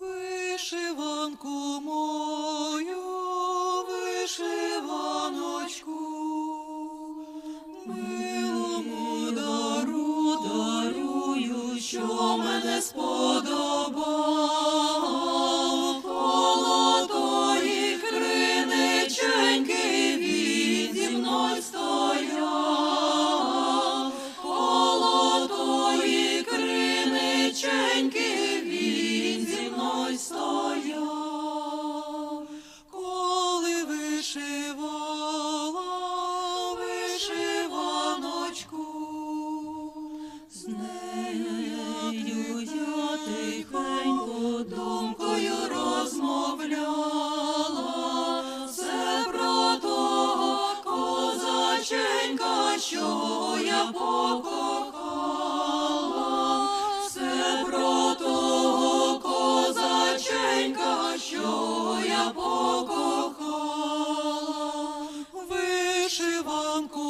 вишиванку мою, вишиваночку, милому дару дарую, що мене сподобав, що я покохала, все про того козаченька, що я покохала, вишиванку.